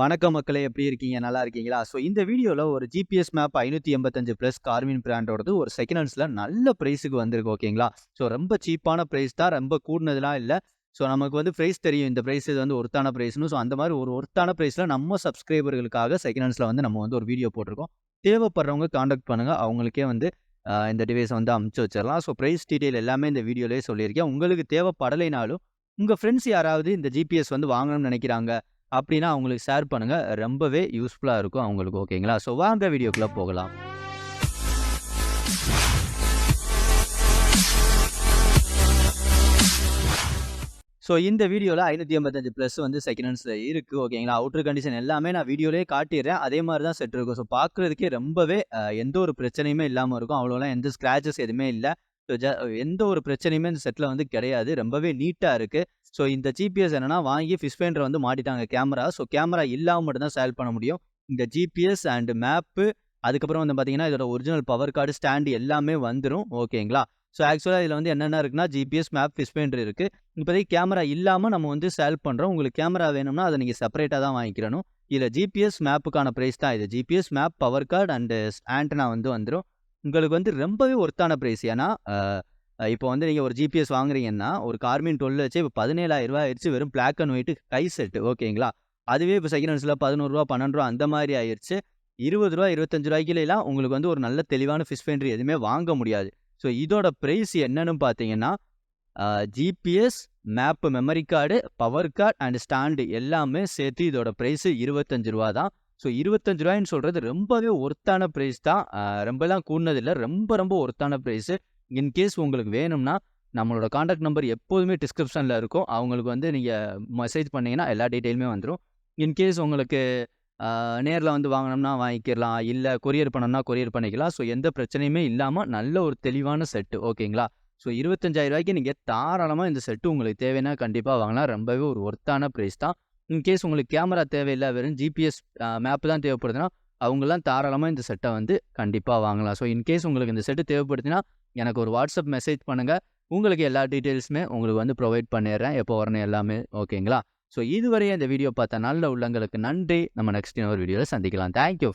வணக்கம் மக்களே எப்படி இருக்கீங்க? நல்லா இருக்கீங்களா? ஸோ இந்த வீடியோவில் ஒரு ஜிபிஎஸ் மேப் ஐநூற்றி எண்பத்தஞ்சு ப்ளஸ் கார்வின் பிராண்டோடது ஒரு செகண்ட் ஹேண்ட்ஸ்ல நல்ல ப்ரைஸுக்கு வந்திருக்கு ஓகேங்களா? ஸோ ரொம்ப சீப்பான ப்ரைஸ் தான். ரொம்ப கூடுனதுலாம் இல்லை ஸோ நமக்கு வந்து ப்ரைஸ் தெரியும். இந்த ப்ரைஸ் இது வந்து ஒர்த்தான ப்ரைஸ்னு ஸோ அந்த மாதிரி ஒரு ஒர்த்தான ப்ரைஸில் நம்ம சப்ஸ்கிரைபர்களுக்காக செகண்ட் ஹேண்ட்ஸ்ல வந்து நம்ம வந்து ஒரு வீடியோ போட்டிருக்கோம். தேவைப்படுறவங்க காண்டாக்ட் பண்ணுங்க. அவங்களுக்கே வந்து இந்த டிவைஸை வந்து அமுச்சு வச்சிடலாம் ஸோ பிரைஸ் டீட்டெயில் எல்லாமே இந்த வீடியோலேயே சொல்லியிருக்கேன். உங்களுக்கு தேவைப்படலைனாலும், உங்க ஃப்ரெண்ட்ஸ் யாராவது இந்த ஜிபிஎஸ் வந்து வாங்கணும்னு நினைக்கிறாங்க அப்படின்னா அவங்களுக்கு ஷேர் பண்ணுங்கள் ரொம்பவே யூஸ்ஃபுல்லாக இருக்கும் அவங்களுக்கு ஓகேங்களா? ஸோ வாங்க வீடியோக்குள்ளே போகலாம். ஸோ இந்த வீடியோவில் ஐநூற்றி ஐம்பத்தஞ்சு ப்ளஸ் வந்து செகண்ட் ஹேண்ட்ஸ்ல இருக்குது ஓகேங்களா? அவுட்டர் கண்டிஷன் எல்லாமே நான் வீடியோலேயே காட்டிடுறேன் அதே மாதிரி தான் செட் இருக்கும். ஸோ பார்க்குறதுக்கே ரொம்பவே எந்த ஒரு பிரச்சனையுமே இல்லாமல் இருக்கும். அவ்வளோலாம் எந்த ஸ்க்ராச்சஸ் எதுவுமே இல்லை ஸோ ஜ எந்த ஒரு பிரச்சனையுமே இந்த செட்டில் வந்து கிடையாது. ரொம்பவே நீட்டாக இருக்குது ஸோ இந்த ஜிபிஎஸ் என்னன்னா வாங்கி ஃபிஷ் பெயிண்டர் வந்து மாட்டிட்டாங்க கேமரா. ஸோ கேமரா இல்லாம மட்டும் தான் சேல் பண்ண முடியும். இந்த ஜிபிஎஸ் அண்ட் மேப்பு அதுக்கப்புறம் வந்து பார்த்தீங்கன்னா, இதோட ஒரிஜினல் பவர் கார்டு, ஸ்டாண்டு எல்லாமே வந்துரும் ஓகேங்களா? ஸோ ஆக்சுவலா இதுல வந்து என்னென்ன இருக்குன்னா, ஜிபிஎஸ், மேப், ஃபிஷ் ஃபைண்டர் இருக்கு. இப்போதைக்கு கேமரா இல்லாம நம்ம வந்து சேல் பண்றோம். உங்களுக்கு கேமரா வேணும்னா அத நீங்க செப்பரேட்டா தான் வாங்கிக்கிறணும். இதுல ஜிபிஎஸ், மேப்புக்கான பிரைஸ் தான் இது. GPS, map, power card and antenna வந்து வந்துரும். உங்களுக்கு வந்து ரொம்பவே ஒர்த்தான பிரைஸ். ஏன்னா, இப்போ வந்து நீங்க ஒரு ஜிபிஎஸ் வாங்குறீங்கன்னா, ஒரு கார்மின் 12 வச்சு இப்ப பதினேழாயிரம் ரூபா ஆயிருச்சு. வெறும் பிளாக் அண்ட் ஒயிட் கை செட் ஓகேங்களா? அதுவே இப்ப செகண்ட் ஹேண்ட்ஸ்ல ரூ. 11, ரூ. 12 அந்த மாதிரி ஆயிருச்சு. ரூ. 20, ரூ. 25லாம் உங்களுக்கு வந்து ஒரு நல்ல தெளிவான ஃபிஷ் ஃபைண்டர் எதுவுமே வாங்க முடியாது. ஸோ இதோட பிரைஸ் என்னன்னு பார்த்தீங்கன்னா, GPS, map memory card, power card and stand எல்லாமே சேர்த்து இதோட பிரைஸ் ரூ. 25 தான். ஸோ ரூ. 25ன்னு சொல்றது ரொம்பவே ஒர்த்தான பிரைஸ் தான். ரொம்பலாம் கூடுனது இல்ல. ரொம்ப ரொம்ப ஒர்த்தான பிரைஸ். இன்கேஸ் உங்களுக்கு வேணும்னா, நம்மளோட காண்டாக்ட் நம்பர் எப்போதுமே டிஸ்கிரிப்ஷன்ல இருக்கும். அவங்களுக்கு வந்து நீங்க மெசேஜ் பண்ணீங்கன்னா எல்லா டீட்டெயிலுமே வந்துரும். இன்கேஸ் உங்களுக்கு நேரில் நேர்ல வந்து வாங்கணும்னா வாங்கிக்கிறலாம். இல்ல கொரியர் பண்ணோம்னா கொரியர் பண்ணிக்கலாம். ஸோ எந்த பிரச்சனையுமே இல்லாம நல்ல ஒரு தெளிவான செட்டு ஓகேங்களா? ஸோ ரூ. 25,000க்கு நீங்க தாராளமா இந்த செட்டு உங்களுக்கு தேவைன்னா கண்டிப்பா வாங்கலாம். ரொம்பவே ஒரு ஒர்த்தான பிரைஸ் தான். இன்கேஸ் உங்களுக்கு கேமரா தேவையில்லை வெறும் ஜிபிஎஸ், மேப்பு மேப் தான் தேவைப்படுதுன்னா, அவங்கலாம் தாராளமா இந்த செட்ட வந்து கண்டிப்பா வாங்கலாம். ஸோ இன்கேஸ் உங்களுக்கு இந்த செட்டு தேவைப்படுதுன்னா, எனக்கு ஒரு வாட்ஸ்அப் மெசேஜ் பண்ணுங்க. உங்களுக்கு எல்லா டீட்டெயில்ஸுமே உங்களுக்கு வந்து ப்ரொவைட் பண்ணிடுறேன் எப்போ வரணும் எல்லாமே ஓகேங்களா? ஸோ இதுவரையும் இந்த வீடியோ பார்த்த நல்ல உள்ளங்களுக்கு நன்றி. நம்ம நெக்ஸ்ட் இன்னொரு வீடியோல சந்திக்கலாம். Thank you